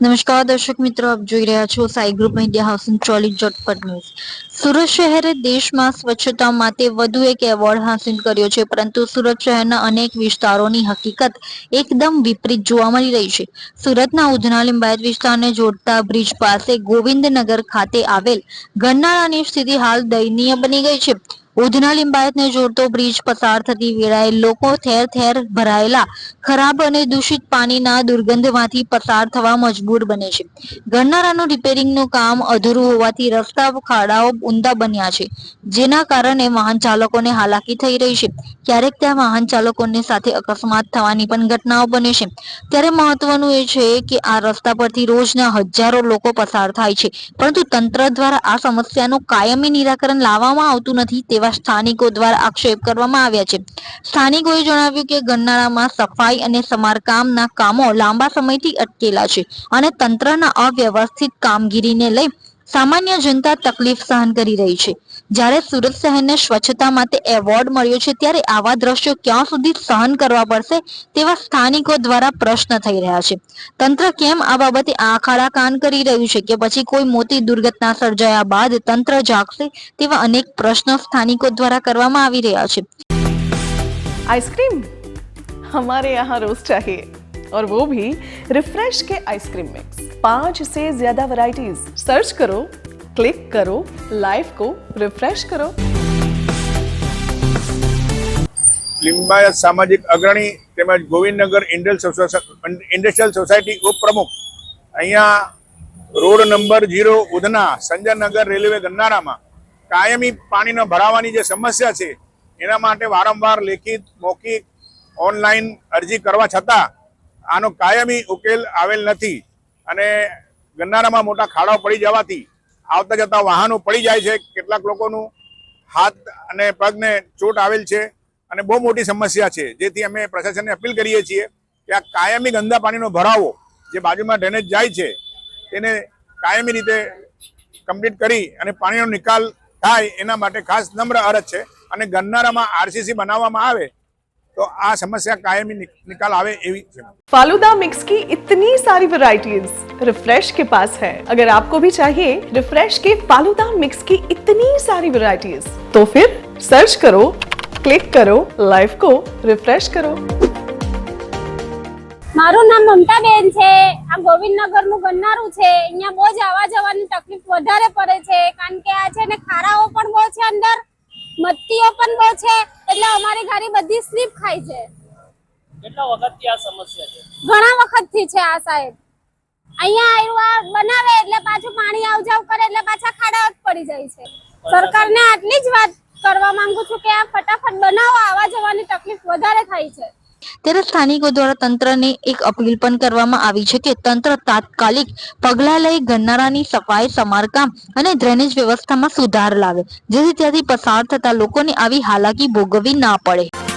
નમસ્કાર, દર્શક મિત્રો, આપ જોઈ રહ્યા છો Sai group India house trolley Jhatpat news. Surat શહેરે દેશમાં સ્વચ્છતા માટે વધુ એક એવોર્ડ હાંસિલ કર્યો છે, પરંતુ સુરત શહેરના અનેક વિસ્તારોની હકીકત એકદમ વિપરીત જોવા મળી રહી છે. સુરતના ઉધના લિંબાયત વિસ્તારને જોડતા બ્રિજ પાસે ગોવિંદનગર ખાતે આવેલ ગરનાળાની સ્થિતિ હાલ દયનીય બની ગઈ છે. ઉધના લિંબાયતને જોડતો બ્રિજ પસાર થતી વેળાએ લોકો થેર થેર ભરાયેલા, ખરાબ અને દૂષિત પાણીના દુર્ગંધમાંથી પસાર થવા મજબૂર બને છે. ગરનાળાનું રિપેરિંગનું કામ અધૂરું હોવાથી રસ્તા, ખાડાઓ ઊંડા બન્યા છે, જેના કારણે વાહન ચાલકોને હાલાકી થઈ રહી છે. ક્યારેક ત્યાં વાહન ચાલકોની સાથે અકસ્માત થવાની પણ ઘટનાઓ બને છે. ત્યારે મહત્વનું એ છે કે આ રસ્તા પરથી રોજના હજારો લોકો પસાર થાય છે. પરંતુ તંત્ર દ્વારા આ સમસ્યાનું કાયમી નિરાકરણ લાવવામાં આવતું નથી તેવા સ્થાનિકો દ્વારા આક્ષેપ કરવામાં આવ્યા છે. સ્થાનિકોએ જણાવ્યું કે ગરનાળામાં સફાઈ અને સમારકામના કામો લાંબા સમયથી અટકેલા છે અને તંત્રના અવ્યવસ્થિત કામગીરીને લઈ સામાન્ય જનતા તકલીફ સહન કરી રહી છે જ્યારે સુરત શહેરને સ્વચ્છતા માટે એવોર્ડ મળ્યો છે ત્યારે આવા દ્રશ્યો ક્યાં સુધી સહન કરવા પડશે તેવા સ્થાનિકો દ્વારા પ્રશ્ન થઈ રહ્યા છે તંત્ર કેમ આ બાબતે આખાડા કાન કરી રહ્યું છે કે પછી કોઈ મોટી દુર્ઘટના સર્જાયા બાદ તંત્ર જાગશે તેવા અનેક પ્રશ્નો સ્થાનિકો દ્વારા કરવામાં આવી રહ્યા છે आइसक्रीम हमारे यहाँ रोज चाहिए और वो भी रिफ्रेश के आइसक्रीम मिक्स पांच से ज्यादा वैरायटीज सर्च करो क्लिक करो लाइफ को रिफ्रेश करो લિંબાયત સામાજિક અગ્રણી તેમજ ગોવિંદનગર ઇન્ડસ્ટ્રીયલ ઇન્ડસ્ટ્રીયલ સોસાયટી ઉપપ્રમુખ અહીંયા road number zero Udhna Sanjaynagar railway ગન્નારામાં કાયમી પાણીનો ભરાવાની જે સમસ્યા છે એના માટે વારંવાર લેખિત મૌખિક ઓનલાઈન અરજી કરવા છતાં આનો કાયમી ઉકેલ આવેલ નથી અને ગન્નારામાં મોટા ખાડાઓ પડી જવાથી આવતા જતા વાહનો પડી જાય છે. કેટલાક લોકોનું હાથ અને પગને ચોટ આવેલ છે અને બહુ મોટી સમસ્યા છે. જેથી અમે પ્રશાસનને અપીલ કરીએ છીએ કે આ કાયમી ગંદા પાણીનો ભરાવો જે બાજુમાં ડ્રેનેજ જાય છે, તેને કાયમી રીતે કમ્પ્લીટ કરી અને પાણીનો નિકાલ થાય એના માટે ખાસ નમ્ર અરજ છે. અને ગન્નારામાં આરસીસી બનાવવામાં આવે તો આ સમસ્યા કાયમી નિ- નિકાલ આવે એવી છે फालूदा मिक्स की इतनी सारी वैरायटीज रिफ्रेश के पास है अगर आपको भी चाहिए रिफ्रेश के फालूदा मिक्स की इतनी सारी वैरायटीज तो फिर सर्च करो क्लिक करो लाइफ को रिफ्रेश करो મારું નામ મમતાબેન છે આ ગોવિંદનગર નું ગન્નારું છે અહીંયા બહુ જ આવવા જવાની તકલીફ વધારે પડે છે કારણ કે આ છે ને ખારાઓ પણ બહુ છે અંદર મત્તીઓ પણ બહુ છે એટલે અમારી ગાડી બધી સ્લીપ ખાય છે. કેટલા વખતથી આ સમસ્યા છે? ઘણા વખતથી છે આ સાહેબ. અહીંયા આવ્યું આ બનાવે એટલે પાછું પાણી આવજાવ કરે એટલે પાછા ખાડા પડી જાય છે. સરકારને આટલી જ વાત કરવા માંગુ છું કે આ ફટાફટ બનાવો આવા જવાની તકલીફ વધારે થાય છે. ત્યારે સ્થાનિકો દ્વારા તંત્રને એક અપીલ પણ કરવામાં આવી છે કે તંત્ર તાત્કાલિક પગલાં લઈ ગન્નારાની સફાઈ, સમારકામ અને ડ્રેનેજ વ્યવસ્થામાં સુધાર લાવે, જેથી ત્યાંથી પસાર થતા લોકોને આવી હાલાકી ભોગવવી ના પડે.